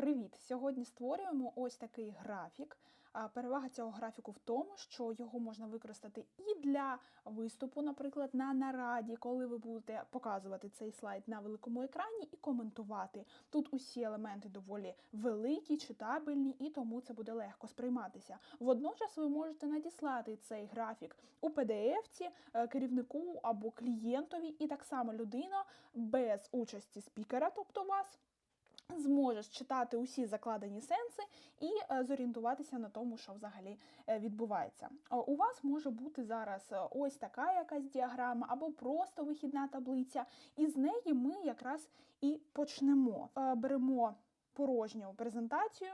Привіт! Сьогодні створюємо ось такий графік. Перевага цього графіку в тому, що його можна використати і для виступу, наприклад, на нараді, коли ви будете показувати цей слайд на великому екрані і коментувати. Тут усі елементи доволі великі, читабельні, і тому це буде легко сприйматися. Водночас ви можете надіслати цей графік у PDF-ці е, керівнику або клієнтові, і так само людина без участі спікера, тобто вас зможеш читати усі закладені сенси і е, зорієнтуватися на тому, що взагалі е, відбувається. У вас може бути зараз е, ось така якась діаграма або просто вихідна таблиця, і з неї ми якраз і почнемо. Беремо порожню презентацію.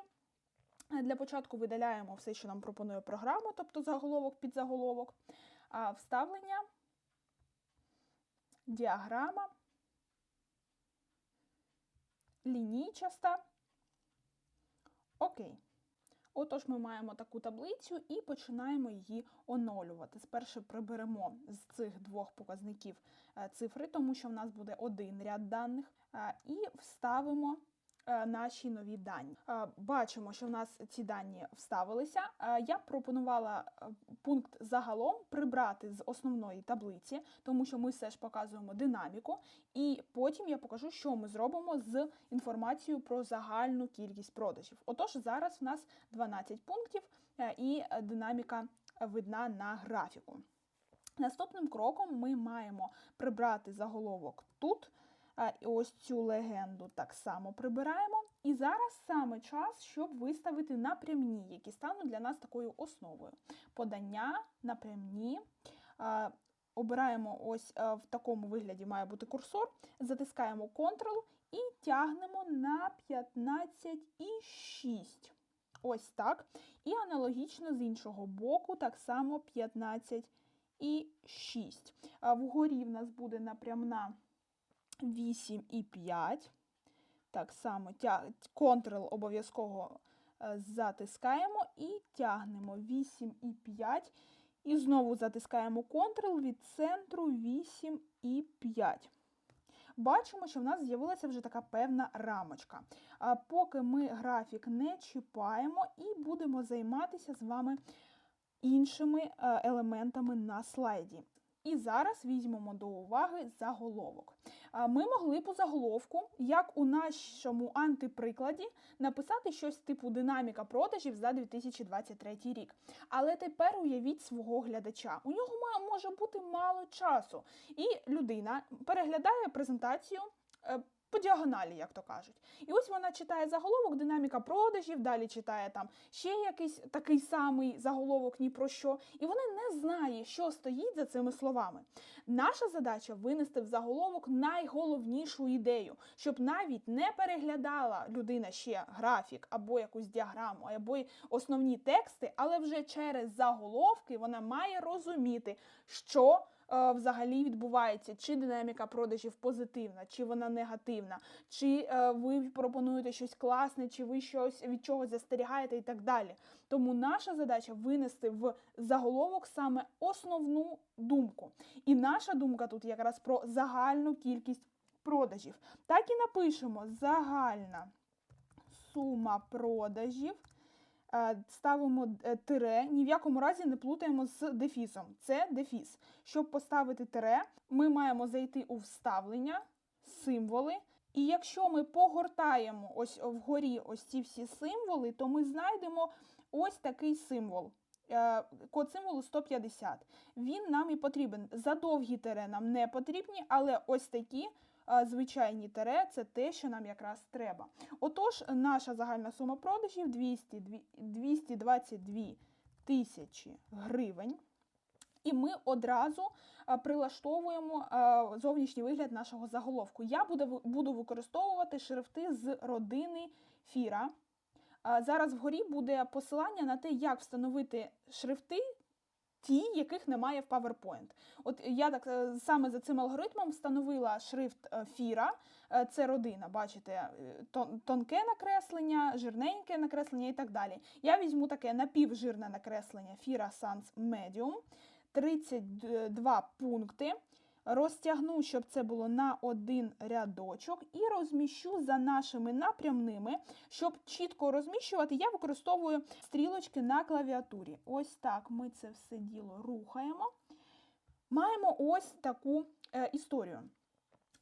Для початку видаляємо все, що нам пропонує програма, тобто заголовок під заголовок, а вставлення, діаграма, лінійчаста. Окей. Отож, ми маємо таку таблицю і починаємо її оновлювати. Спершу приберемо з цих двох показників е, цифри, тому що в нас буде один ряд даних, е, і вставимо наші нові дані. Е, Бачимо, що в нас ці дані вставилися. Е, Я пропонувала е, пункт загалом прибрати з основної таблиці, тому що ми все ж показуємо динаміку. І потім я покажу, що ми зробимо з інформацією про загальну кількість продажів. Отож, зараз в нас 12 пунктів е, і е, динаміка видна на графіку. Наступним кроком ми маємо прибрати заголовок тут. Ось цю легенду так само прибираємо. І зараз саме час, щоб виставити напрямні, які стануть для нас такою основою. Подання, напрямні. Обираємо ось в такому вигляді має бути курсор, затискаємо Ctrl і тягнемо на 15,6. Ось так. І аналогічно з іншого боку, так само 15,6. Вгорі в нас буде напрямна 8,5. Так само. Ctrl обов'язково е, затискаємо і тягнемо 8,5. І знову затискаємо Ctrl від центру 8,5. Бачимо, що в нас з'явилася вже така певна рамочка. Поки ми графік не чіпаємо і будемо займатися з вами іншими е, елементами на слайді. І зараз візьмемо до уваги заголовок. Ми могли у заголовку, як у нашому антиприкладі, написати щось типу динаміка продажів за 2023 рік. Але тепер уявіть свого глядача. У нього може бути мало часу. І людина переглядає презентацію. По діагоналі, як то кажуть. І ось вона читає заголовок, динаміка продажів, далі читає там ще якийсь такий самий заголовок ні про що, і вона не знає, що стоїть за цими словами. Наша задача винести в заголовок найголовнішу ідею, щоб навіть не переглядала людина ще графік або якусь діаграму, або основні тексти, але вже через заголовки вона має розуміти, що взагалі відбувається, чи динаміка продажів позитивна, чи вона негативна, чи е, ви пропонуєте щось класне, чи ви щось від чогось застерігаєте і так далі. Тому наша задача винести в заголовок саме основну думку. І наша думка тут якраз про загальну кількість продажів. Так і напишемо загальна сума продажів. Е, Ставимо е, тире, ні в якому разі не плутаємо з дефісом. Це дефіс. Щоб поставити тире, ми маємо зайти у вставлення, символи. І якщо ми погортаємо ось вгорі ось ці всі символи, то ми знайдемо ось такий символ. Е, Код символу 150. Він нам і потрібен. Задовгі тире нам не потрібні, але ось такі звичайні тире це те, що нам якраз треба. Отож, наша загальна сума продажів 200, 222 тисячі гривень. І ми одразу прилаштовуємо зовнішній вигляд нашого заголовку. Я буду використовувати шрифти з родини Фіра. Зараз вгорі буде посилання на те, як встановити шрифти. Ті, яких немає в PowerPoint. От я так е, саме за цим алгоритмом встановила шрифт е, Фіра, Е, це родина, бачите, тонке накреслення, жирненьке накреслення і так далі. Я візьму таке напівжирне накреслення Fira Sans Medium, 32 пункти. Розтягну, щоб це було на один рядочок, і розміщу за нашими напрямними. Щоб чітко розміщувати, я використовую стрілочки на клавіатурі. Ось так ми це все діло рухаємо. Маємо ось таку е, історію.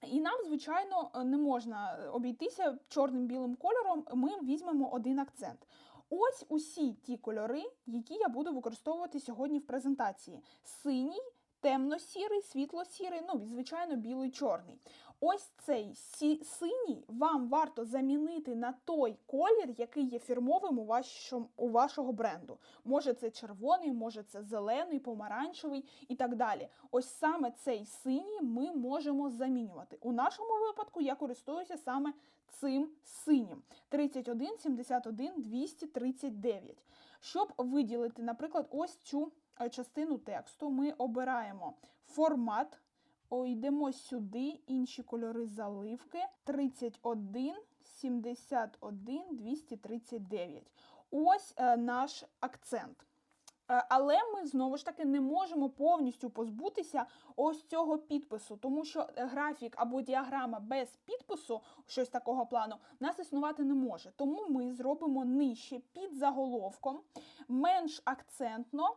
І нам, звичайно, не можна обійтися чорним-білим кольором, ми візьмемо один акцент. Ось усі ті кольори, які я буду використовувати сьогодні в презентації: синій, темно-сірий, світло-сірий, ну і звичайно, білий чорний. Ось цей сі- синій вам варто замінити на той колір, який є фірмовим у, вашому, у вашого бренду. Може це червоний, може це зелений, помаранчевий і так далі. Ось саме цей синій ми можемо замінювати. У нашому випадку я користуюся саме цим синім. 31, 71, 239. Щоб виділити, наприклад, ось цю частину тексту, ми обираємо формат. Йдемо сюди, інші кольори заливки 31, 71, 239. Ось е, наш акцент. Е, Але ми знову ж таки не можемо повністю позбутися ось цього підпису, тому що е, графік або діаграма без підпису, щось такого плану, в нас існувати не може. Тому ми зробимо нижче під заголовком, менш акцентно.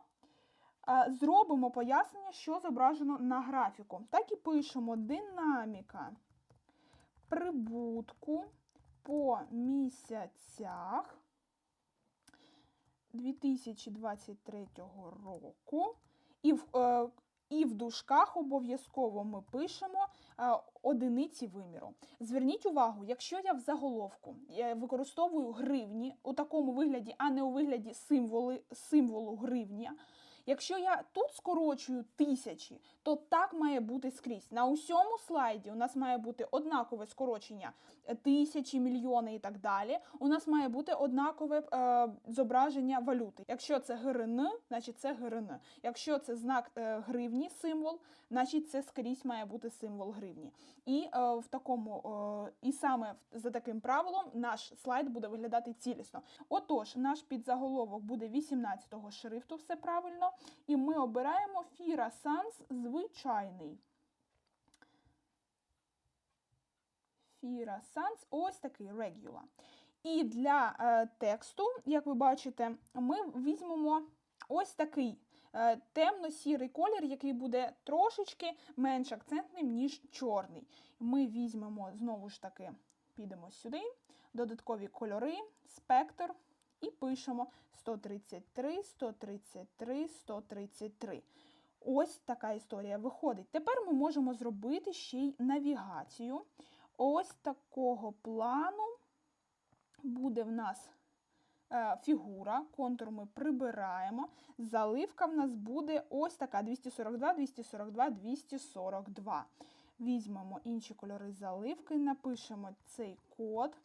Зробимо пояснення, що зображено на графіку. Так і пишемо динаміка прибутку по місяцях 2023 року. І в, е, і в дужках обов'язково ми пишемо е, одиниці виміру. Зверніть увагу, якщо я в заголовку використовую гривні у такому вигляді, а не у вигляді символи, символу гривня. Якщо я тут скорочую тисячі, то так має бути скрізь. На усьому слайді у нас має бути однакове скорочення е, тисячі, мільйони і так далі. У нас має бути однакове е, зображення валюти. Якщо це ГРН, значить це ГРН. Якщо це знак е, гривні, символ, значить це скрізь має бути символ гривні. І е, в такому, е, і саме за таким правилом наш слайд буде виглядати цілісно. Отож, наш підзаголовок буде 18-го шрифту, все правильно. І ми обираємо Fira Sans звичайний. Fira Sans, ось такий regular. І для е, тексту, як ви бачите, ми візьмемо ось такий е, темно-сірий колір, який буде трошечки менш акцентним, ніж чорний. Ми візьмемо знову ж таки, підемо сюди, додаткові кольори, спектр. І пишемо 133, 133, 133. Ось така історія виходить. Тепер ми можемо зробити ще й навігацію. Ось такого плану буде в нас е, фігура, контур ми прибираємо. Заливка в нас буде ось така: 242, 242, 242. Візьмемо інші кольори заливки, напишемо цей код.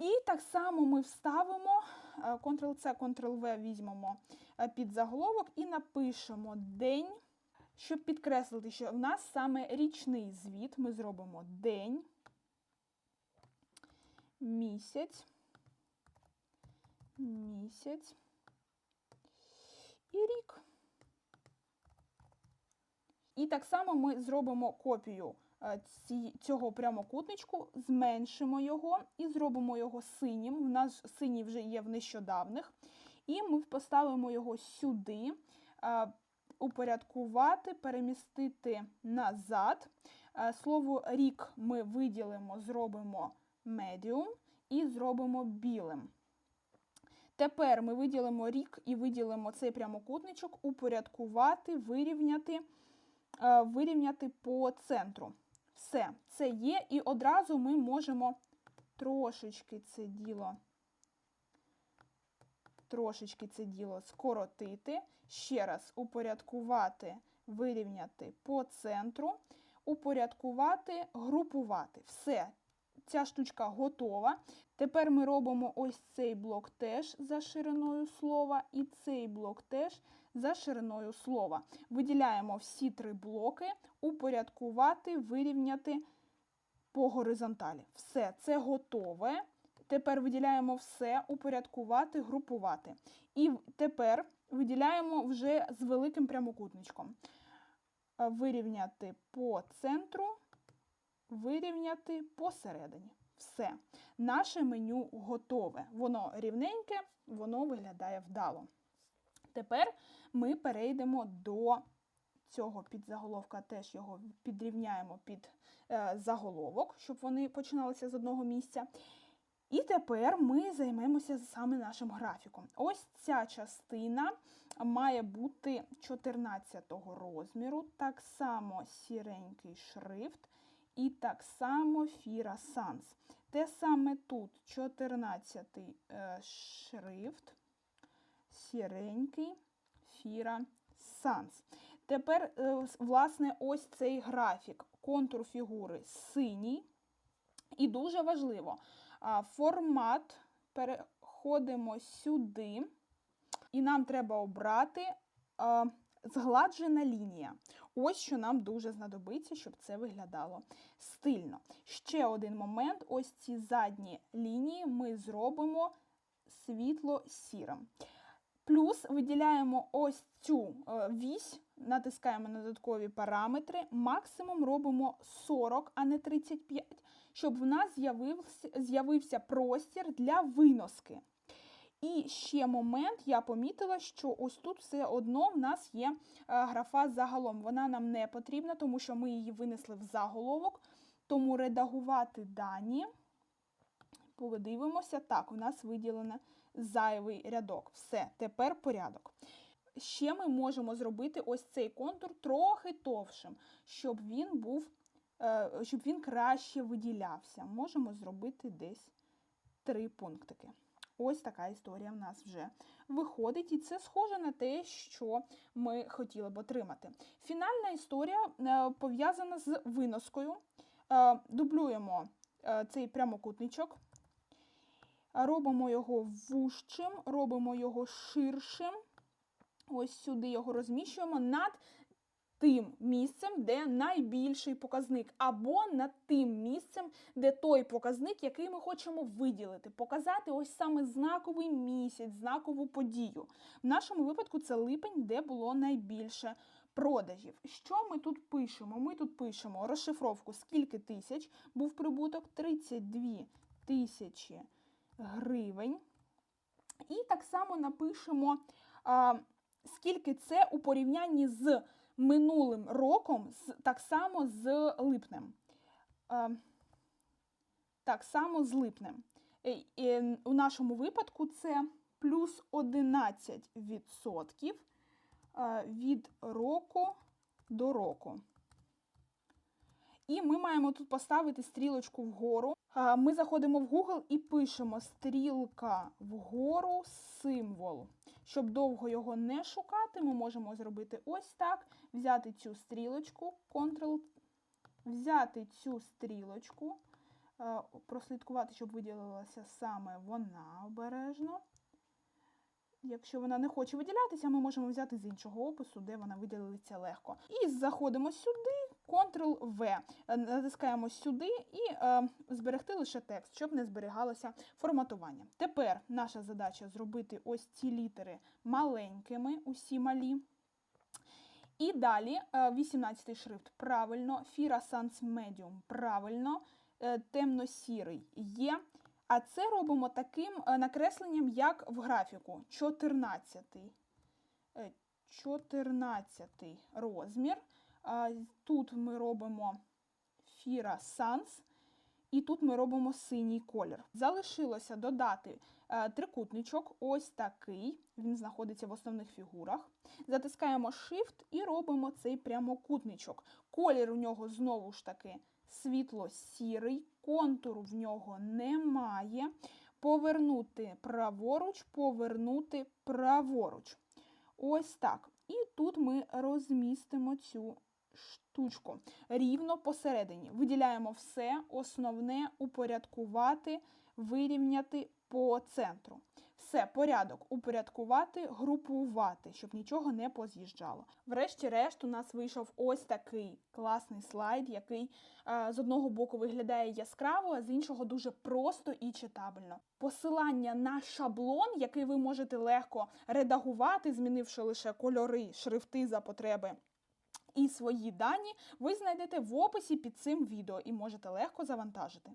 І так само ми вставимо е, Ctrl-C, Ctrl-V візьмемо е, під заголовок і напишемо день. Щоб підкреслити, що в нас саме річний звіт, ми зробимо день, місяць, місяць і рік. І так само ми зробимо копію е, цього прямокутничку, зменшимо його і зробимо його синім. У нас синій вже є в нещодавних. І ми поставимо його сюди, е, упорядкувати, перемістити назад. Е, Слово рік ми виділимо, зробимо медіум і зробимо білим. Тепер ми виділимо рік і виділимо цей прямокутничок, упорядкувати, вирівняти, е, вирівняти по центру. Все, це є, і одразу ми можемо трошечки це діло, трошечки це діло скоротити. Ще раз упорядкувати, вирівняти по центру, упорядкувати, групувати. Все, ця штучка готова. Тепер ми робимо ось цей блок теж за шириною слова, і цей блок теж за шириною слова. Виділяємо всі три блоки, упорядкувати, вирівняти по горизонталі. Все, це готове. Тепер виділяємо все, упорядкувати, групувати. І тепер виділяємо вже з великим прямокутничком. е, вирівняти по центру, вирівняти посередині. Все. Наше меню готове. Воно рівненьке, воно виглядає вдало. Тепер ми перейдемо до цього підзаголовка, теж його підрівняємо під е, заголовок, щоб вони починалися з одного місця. І тепер ми займемося саме нашим графіком. Ось ця частина має бути 14 розміру, так само сіренький шрифт і так само Фіра Санс. Те саме тут 14 е, шрифт, сіренький Фіра Санс. Тепер, е, власне, ось цей графік, контур фігури синій. І дуже важливо, формат переходимо сюди, і нам треба обрати згладжена лінія. Ось що нам дуже знадобиться, щоб це виглядало стильно. Ще один момент: ось ці задні лінії ми зробимо світло-сірим. Плюс виділяємо ось цю е, вісь, натискаємо на додаткові параметри, максимум робимо 40, а не 35, щоб в нас з'явився простір для виноски. І ще момент, я помітила, що ось тут все одно в нас є е, графа загалом. Вона нам не потрібна, тому що ми її винесли в заголовок. Тому редагувати дані, подивимося, так, у нас виділено зайвий рядок. Все, тепер порядок. Ще ми можемо зробити ось цей контур трохи товшим, щоб він був, е, щоб він краще виділявся. Можемо зробити десь три пунктики. Ось така історія в нас вже виходить, і це схоже на те, що ми хотіли б отримати. Фінальна історія е, пов'язана з виноскою. Е, дублюємо цей прямокутничок, робимо його вужчим, робимо його ширшим. Ось сюди його розміщуємо над тим місцем, де найбільший показник, або над тим місцем, де той показник, який ми хочемо виділити, показати ось саме знаковий місяць, знакову подію. В нашому випадку це липень, де було найбільше продажів. Що ми тут пишемо? Ми тут пишемо розшифровку, скільки тисяч був прибуток 32 тисячі гривень. І так само напишемо, скільки це у порівнянні з минулим роком, так само з липнем. Так само з липнем. У нашому випадку це плюс 11% від року до року. І ми маємо тут поставити стрілочку вгору. Ми заходимо в Google і пишемо стрілка вгору символ. Щоб довго його не шукати, ми можемо зробити ось так: взяти цю стрілочку, Ctrl, взяти цю стрілочку, прослідкувати, щоб виділилася саме вона обережно. Якщо вона не хоче виділятися, ми можемо взяти з іншого опису, де вона виділиться легко. І заходимо сюди, Ctrl-V, натискаємо сюди і е, зберегти лише текст, щоб не зберігалося форматування. Тепер наша задача зробити ось ці літери маленькими, усі малі. І далі 18-й шрифт правильно, Fira Sans Medium правильно, е, темно-сірий є. А це робимо таким е, накресленням, як в графіку. 14 14 е, розмір. Тут ми робимо Fira Sans, і тут ми робимо синій колір. Залишилося додати е, трикутничок, ось такий. Він знаходиться в основних фігурах. Затискаємо Shift і робимо цей прямокутничок. Колір у нього знову ж таки світло-сірий, контуру в нього немає. Повернути праворуч, повернути праворуч. Ось так. І тут ми розмістимо цю штучку рівно посередині. Виділяємо все, основне упорядкувати, вирівняти по центру. Все, порядок упорядкувати, групувати, щоб нічого не поз'їжджало. Врешті-решт, у нас вийшов ось такий класний слайд, який а, з одного боку виглядає яскраво, а з іншого дуже просто і читабельно. Посилання на шаблон, який ви можете легко редагувати, змінивши лише кольори, шрифти за потреби і свої дані ви знайдете в описі під цим відео і можете легко завантажити.